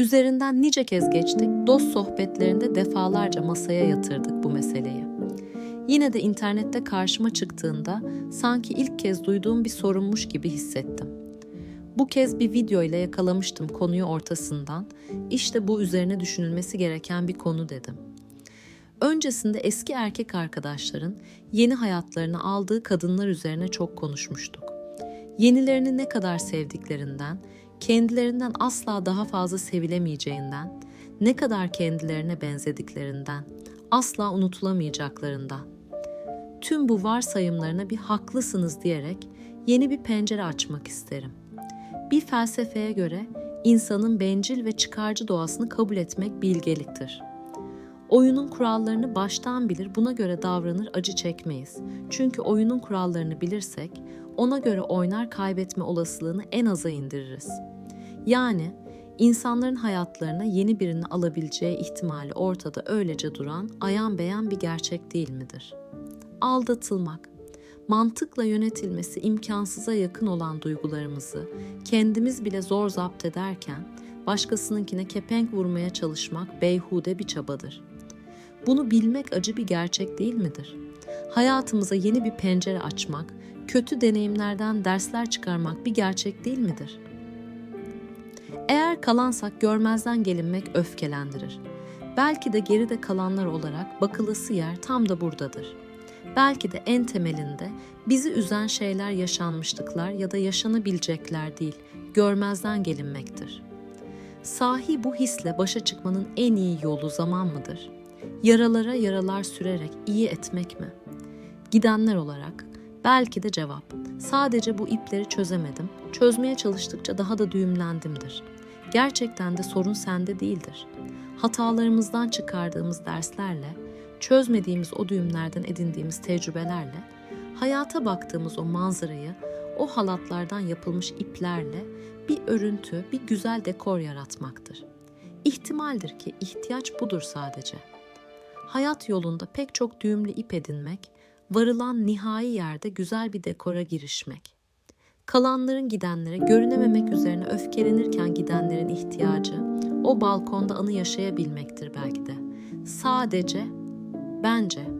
Üzerinden nice kez geçtik, dost sohbetlerinde defalarca masaya yatırdık bu meseleyi. Yine de internette karşıma çıktığında sanki ilk kez duyduğum bir sorunmuş gibi hissettim. Bu kez bir video ile yakalamıştım konuyu ortasından. İşte bu üzerine düşünülmesi gereken bir konu dedim. Öncesinde eski erkek arkadaşların yeni hayatlarına aldığı kadınlar üzerine çok konuşmuştuk. Yenilerini ne kadar sevdiklerinden, kendilerinden asla daha fazla sevilemeyeceğinden, ne kadar kendilerine benzediklerinden, asla unutulamayacaklarından. Tüm bu varsayımlarına bir haklısınız diyerek yeni bir pencere açmak isterim. Bir felsefeye göre insanın bencil ve çıkarcı doğasını kabul etmek bilgeliktir. Oyunun kurallarını baştan bilir, buna göre davranır, acı çekmeyiz. Çünkü oyunun kurallarını bilirsek, ona göre oynar kaybetme olasılığını en aza indiririz. Yani insanların hayatlarına yeni birini alabileceği ihtimali ortada öylece duran, ayan beyan bir gerçek değil midir? Aldatılmak, mantıkla yönetilmesi imkansıza yakın olan duygularımızı kendimiz bile zor zapt ederken başkasınınkine kepenk vurmaya çalışmak beyhude bir çabadır. Bunu bilmek acı bir gerçek değil midir? Hayatımıza yeni bir pencere açmak, kötü deneyimlerden dersler çıkarmak bir gerçek değil midir? Eğer kalansak görmezden gelinmek öfkelendirir. Belki de geride kalanlar olarak bakılısı yer tam da buradadır. Belki de en temelinde bizi üzen şeyler yaşanmışlıklar ya da yaşanabilecekler değil, görmezden gelinmektir. Sahi bu hisle başa çıkmanın en iyi yolu zaman mıdır? Yaralara yaralar sürerek iyi etmek mi? Gidenler olarak belki de cevap. Sadece bu ipleri çözemedim. Çözmeye çalıştıkça daha da düğümlendimdir. Gerçekten de sorun sende değildir. Hatalarımızdan çıkardığımız derslerle, çözmediğimiz o düğümlerden edindiğimiz tecrübelerle, hayata baktığımız o manzarayı, o halatlardan yapılmış iplerle bir örüntü, bir güzel dekor yaratmaktır. İhtimaldir ki ihtiyaç budur sadece. Hayat yolunda pek çok düğümlü ip edinmek, varılan nihai yerde güzel bir dekora girişmek. Kalanların gidenlere görünememek üzerine öfkelenirken gidenlerin ihtiyacı o balkonda anı yaşayabilmektir belki de. Sadece bence